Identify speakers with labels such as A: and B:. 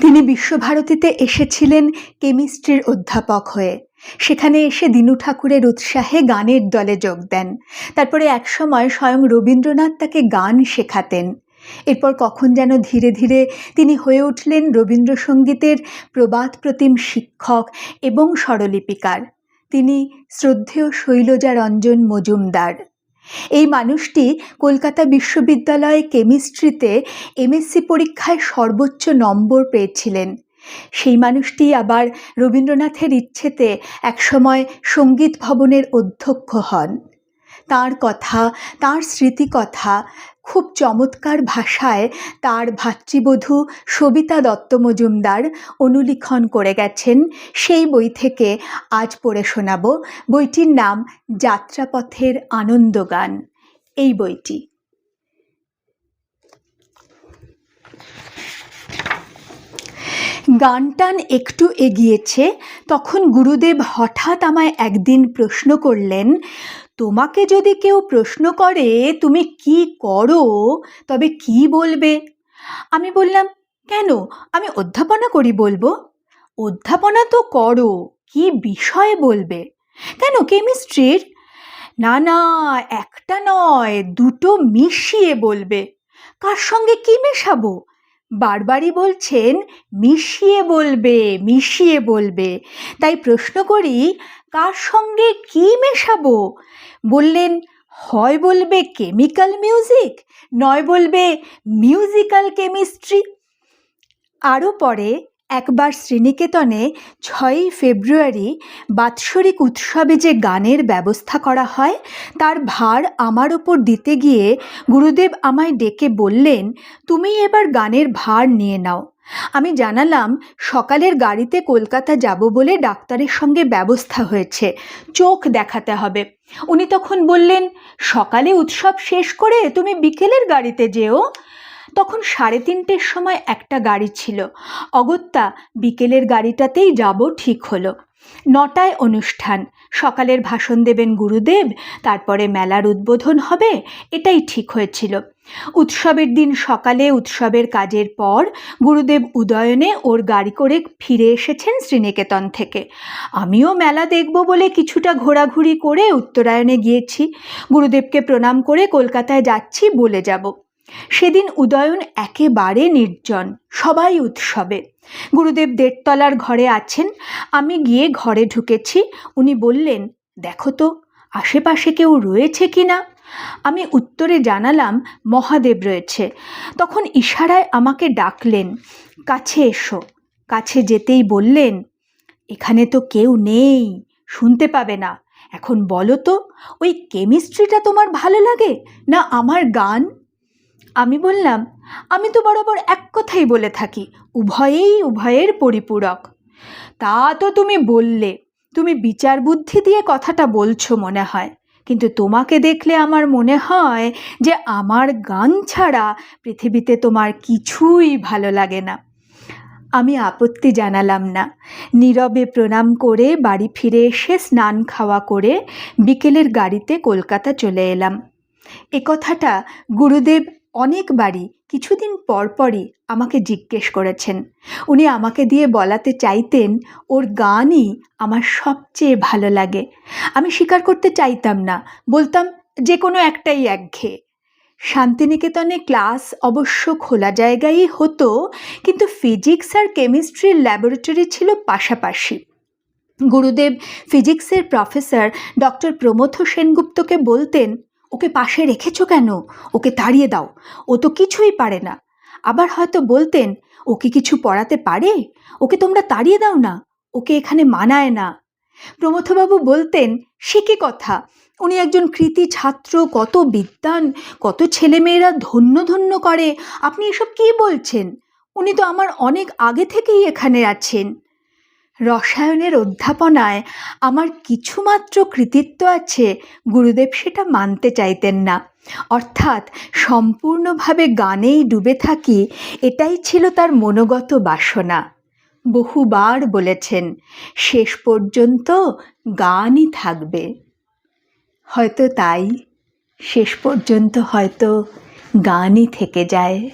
A: তিনি বিশ্বভারতীতে এসেছিলেন কেমিস্ট্রির অধ্যাপক হয়ে। সেখানে এসে দিনু ঠাকুরের উৎসাহে গানের দলে যোগ দেন। তারপরে একসময় স্বয়ং রবীন্দ্রনাথ তাকে গান শেখাতেন। এরপর কখন যেন ধীরে ধীরে তিনি হয়ে উঠলেন রবীন্দ্রসঙ্গীতের প্রবাদ প্রতিম শিক্ষক এবং স্বরলিপিকার। তিনি শ্রদ্ধেয় শৈলজা রঞ্জন মজুমদার। এই মানুষটি কলকাতা বিশ্ববিদ্যালয়ে কেমিস্ট্রিতে এমএসসি পরীক্ষায় সর্বোচ্চ নম্বর পেয়েছিলেন। সেই মানুষটি আবার রবীন্দ্রনাথের ইচ্ছেতে একসময় সংগীত ভবনের অধ্যক্ষ হন। তার কথা, তার স্মৃতিকথা খুব চমৎকার ভাষায় তার ভাতৃবধূ সবিতা দত্ত মজুমদার অনুলিখন করে গেছেন। সেই বই থেকে আজ পড়ে শোনাব। বইটির নাম যাত্রাপথের আনন্দগান। এই বইটি। গান টান একটু এগিয়েছে, তখন গুরুদেব হঠাৎ আমায় একদিন প্রশ্ন করলেন, তোমাকে যদি কেউ প্রশ্ন করে, তুমি কি করো? তবে কি বলবে? আমি বললাম, কেন? আমি অধ্যাপনা করি বলব। অধ্যাপনা তো করো, কি বিষয়ে বলবে? কেন, কেমিস্ট্রির? না না, একটা নয়, দুটো মিশিয়ে বলবে। কার সঙ্গে কি মেশাবো? বারবারই বলছেন, মিশিয়ে বলবে মিশিয়ে বলবে। তাই প্রশ্ন করি, কার সঙ্গে কি মেশাবো? বললেন, হয় বলবে কেমিক্যাল মিউজিক, নয় বলবে মিউজিক্যাল কেমিস্ট্রি। আরও পরে একবার শ্রীনিকেতনে ছয়ই ফেব্রুয়ারি বাৎসরিক উৎসবে যে গানের ব্যবস্থা করা হয়, তার ভার আমার ওপর দিতে গিয়ে গুরুদেব আমায় ডেকে বললেন, তুমি এবার গানের ভার নিয়ে নাও। আমি জানালাম, সকালের গাড়িতে কলকাতা যাব বলে ডাক্তারের সঙ্গে ব্যবস্থা হয়েছে, চোখ দেখাতে হবে। উনি তখন বললেন, সকালে উৎসব শেষ করে তুমি বিকেলের গাড়িতে যেও। তখন সাড়ে তিনটের সময় একটা গাড়ি ছিল। অগত্যা বিকেলের গাড়িটাতেই যাব ঠিক হলো। নটায় অনুষ্ঠান। সকালের ভাষণ দেবেন গুরুদেব, তারপরে মেলার উদ্বোধন হবে, এটাই ঠিক হয়েছিল। উৎসবের দিন সকালে উৎসবের কাজের পর গুরুদেব উদয়নে ওর গাড়ি করে ফিরে এসেছেন শ্রীনিকেতন থেকে। আমিও মেলা দেখব বলে কিছুটা ঘোরাঘুরি করে উত্তরায়ণে গিয়েছি। গুরুদেবকে প্রণাম করে কলকাতায় যাচ্ছি, বলে যাব। সেদিন উদয়ন একেবারে নির্জন, সবাই উৎসবে। গুরুদেব দেড়তলার ঘরে আছেন, আমি গিয়ে ঘরে ঢুকেছি, উনি বললেন, দেখো তো, আশেপাশে কেউ রয়েছে কি না? আমি উত্তরে জানালাম, মহাদেব রয়েছে। তখন ইশারায় আমাকে ডাকলেন, কাছে এসো। কাছে যেতেই বললেন, এখানে তো কেউ নেই, শুনতে পাবে না। এখন বলো তো, ওই কেমিস্ট্রিটা তোমার ভালো লাগে, না আমার গান? আমি বললাম, আমি তো বরাবর এক কথাই বলে থাকি, উভয়েই উভয়ের পরিপূরক। তা তো তুমি বললে, তুমি বিচার বুদ্ধি দিয়ে কথাটা বলছো মনে হয়। কিন্তু তোমাকে দেখলে আমার মনে হয় যে আমার গান ছাড়া পৃথিবীতে তোমার কিছুই ভালো লাগে না। আমি আপত্তি জানালাম না। নীরবে প্রণাম করে বাড়ি ফিরে এসে স্নান খাওয়া করে বিকেলের গাড়িতে কলকাতা চলে এলাম। এ কথাটা গুরুদেব অনেকবারই কিছুদিন পরপরই আমাকে জিজ্ঞেস করেছেন। উনি আমাকে দিয়ে বলাতে চাইতেন, ওর গানই আমার সবচেয়ে ভালো লাগে। আমি স্বীকার করতে চাইতাম না। বলতাম যে কোনো একটাই একঘেয়ে। শান্তিনিকেতনে ক্লাস অবশ্য খোলা জায়গায়ই হতো, কিন্তু ফিজিক্স আর কেমিস্ট্রির ল্যাবরেটরি ছিল পাশাপাশি। গুরুদেব ফিজিক্সের প্রফেসর ডক্টর প্রমথ সেনগুপ্তকে বলতেন ওকে পাশে রেখেছো কেন? ওকে তাড়িয়ে দাও। ও তো কিছুই পারে না। আবার হয়তো বলতেন ওকে কিছু পড়াতে পারে? ওকে তোমরা তাড়িয়ে দাও না। ওকে এখানে মানায় না। প্রমথবাবু বলতেন, সে কি কথা? উনি একজন কৃতি ছাত্র, কত বিদ্যান, কত ছেলেমেয়েরা ধন্য ধন্য করে। আপনি এসব কি বলছেন? উনি তো আমার অনেক আগে থেকেই এখানে আছেন। রসায়নের অধ্যাপনায় আমার কিছুমাত্র কৃতিত্ব আছে, গুরুদেব সেটা মানতে চাইতেন না। অর্থাৎ সম্পূর্ণভাবে গানেই ডুবে থাকি, এটাই ছিল তার মনোগত বাসনা। বহুবার বলেছেন, শেষ পর্যন্ত গানই থাকবে। হয়তো তাই, শেষ পর্যন্ত হয়তো গানই থেকে যায়।